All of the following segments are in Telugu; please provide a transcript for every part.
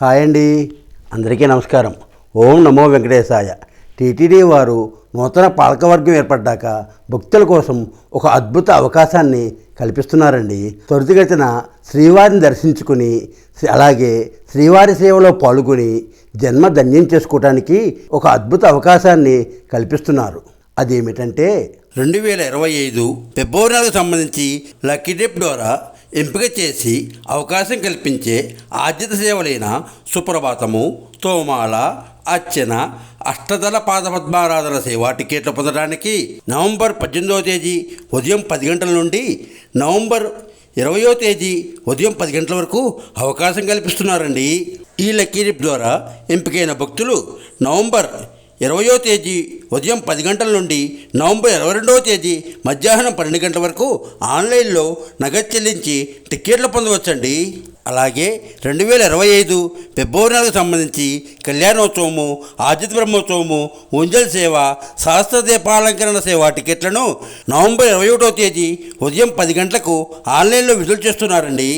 హాయ్ అండి. అందరికీ నమస్కారం. ఓం నమో వెంకటేశాయ. టీటీడీ వారు నూతన పాలకవర్గం ఏర్పడ్డాక భక్తుల కోసం ఒక అద్భుత అవకాశాన్ని కల్పిస్తున్నారండి. త్వరితగతిన శ్రీవారిని దర్శించుకుని అలాగే శ్రీవారి సేవలో పాల్గొని జన్మ ధన్యం చేసుకోవడానికి ఒక అద్భుత అవకాశాన్ని కల్పిస్తున్నారు. అదేమిటంటే రెండు వేల ఇరవై ఐదు ఫిబ్రవరి నెలకు సంబంధించి లక్కీ డిప్ ద్వారా ఎంపిక చేసి అవకాశం కల్పించే ఆద్యత సేవలైన సుప్రభాతము తోమాల అర్చన అష్టదళ పాదపద్మారాధన సేవా టికెట్లు పొందడానికి నవంబర్ పద్దెనిమిదవ తేదీ ఉదయం పది గంటల నుండి నవంబర్ ఇరవయో తేదీ ఉదయం పది గంటల వరకు అవకాశం కల్పిస్తున్నారండి. ఈ లక్కీ ద్వారా ఎంపికైన భక్తులు నవంబర్ ఇరవయో తేదీ ఉదయం పది గంటల నుండి నవంబర్ ఇరవై రెండవ తేదీ మధ్యాహ్నం పన్నెండు గంటల వరకు ఆన్లైన్లో నగదు చెల్లించి టిక్కెట్లు పొందవచ్చండి. అలాగే రెండు వేల ఇరవై ఐదు ఫిబ్రవరి నెలకు సంబంధించి కళ్యాణోత్సవము ఆదిత్య బ్రహ్మోత్సవము ఉంజల్ సేవ శాస్త్ర దీపాలంకరణ సేవ టికెట్లను నవంబర్ ఇరవై ఒకటో తేదీ ఉదయం పది గంటలకు ఆన్లైన్లో విడుదల చేస్తున్నారండి.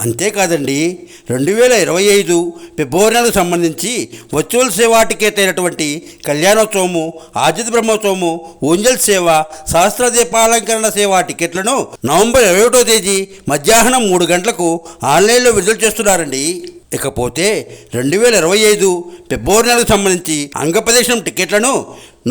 అంతేకాదండి. రెండు వేల ఇరవై ఐదు ఫిబ్రవరి నెలకు సంబంధించి వర్చువల్ సేవ టికెట్ అయినటువంటి కళ్యాణోత్సవము ఆజిత్ బ్రహ్మోత్సవము ఊంజల్ సేవ శాస్త్ర దీపాలంకరణ సేవ టికెట్లను నవంబర్ ఇరవై ఒకటో తేదీ మధ్యాహ్నం మూడు గంటలకు ఆన్లైన్లో విడుదల చేస్తున్నారండి. ఇకపోతే రెండు వేల ఇరవై ఐదు ఫిబ్రవరి నెలకు సంబంధించి అంగప్రదేశం టికెట్లను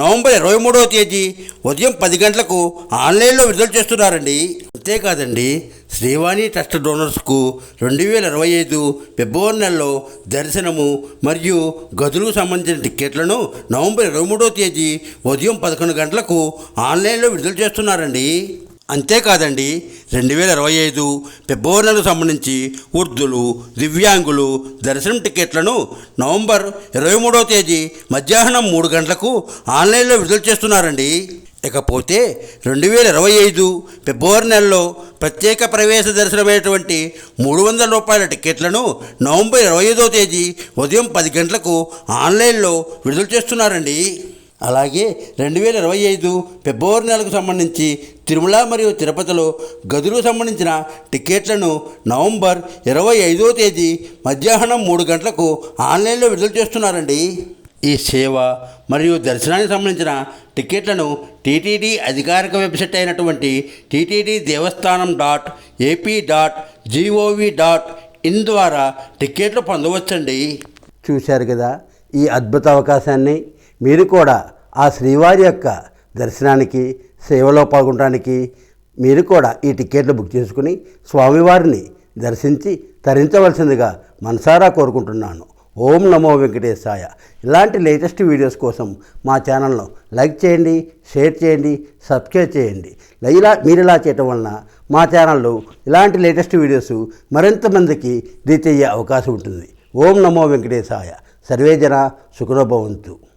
నవంబర్ ఇరవై మూడవ తేదీ ఉదయం పది గంటలకు ఆన్లైన్లో విడుదల చేస్తున్నారండి. అంతేకాదండి శ్రీవాణి ట్రస్ట్ డోనర్స్కు రెండు వేల ఇరవై ఐదు ఫిబ్రవరి నెలలో దర్శనము మరియు గదులకు సంబంధించిన టిక్కెట్లను నవంబర్ ఇరవై మూడవ తేదీ ఉదయం పదకొండు గంటలకు ఆన్లైన్లో విడుదల చేస్తున్నారండి. అంతేకాదండి రెండు వేల ఇరవై ఐదు ఫిబ్రవరి నెలకు సంబంధించి వృద్ధులు దివ్యాంగులు దర్శనం టికెట్లను నవంబర్ ఇరవై మూడవ తేదీ మధ్యాహ్నం మూడు గంటలకు ఆన్లైన్లో విడుదల చేస్తున్నారండి. ఇకపోతే రెండు వేల ఇరవై ఐదు ఫిబ్రవరి నెలలో ప్రత్యేక ప్రవేశ దర్శనమైనటువంటి మూడు వందల రూపాయల టికెట్లను నవంబర్ ఇరవై ఐదో తేదీ ఉదయం పది గంటలకు ఆన్లైన్లో విడుదల చేస్తున్నారండి. అలాగే రెండు వేల ఇరవై ఐదు ఫిబ్రవరి నెలకు సంబంధించి తిరుమల మరియు తిరుపతిలో గదులకు సంబంధించిన టికెట్లను నవంబర్ ఇరవై ఐదో తేదీ మధ్యాహ్నం మూడు గంటలకు ఆన్లైన్లో విడుదల చేస్తున్నారండి. ఈ సేవ మరియు దర్శనానికి సంబంధించిన టికెట్లను టీటీడీ అధికారిక వెబ్సైట్ అయినటువంటి TTD Devasthanam dot AP dot GOV dot in ద్వారా టికెట్లు పొందవచ్చండి. చూశారు కదా ఈ అద్భుత అవకాశాన్ని. మీరు కూడా ఆ శ్రీవారి యొక్క దర్శనానికి సేవలో పాల్గొనడానికి మీరు కూడా ఈ టికెట్లు బుక్ చేసుకుని స్వామివారిని దర్శించి తరించవలసిందిగా మనసారా కోరుకుంటున్నాను. ఓం నమో వెంకటేశాయ. ఇలాంటి లేటెస్ట్ వీడియోస్ కోసం మా ఛానల్ను లైక్ చేయండి షేర్ చేయండి సబ్స్క్రైబ్ చేయండి. ఇలా మీరు ఇలా చేయటం వలన మా ఛానల్లో ఇలాంటి లేటెస్ట్ వీడియోస్ మరింత మందికి రీచ్ అయ్యే అవకాశం ఉంటుంది. ఓం నమో వెంకటేశాయ. సర్వేజన జన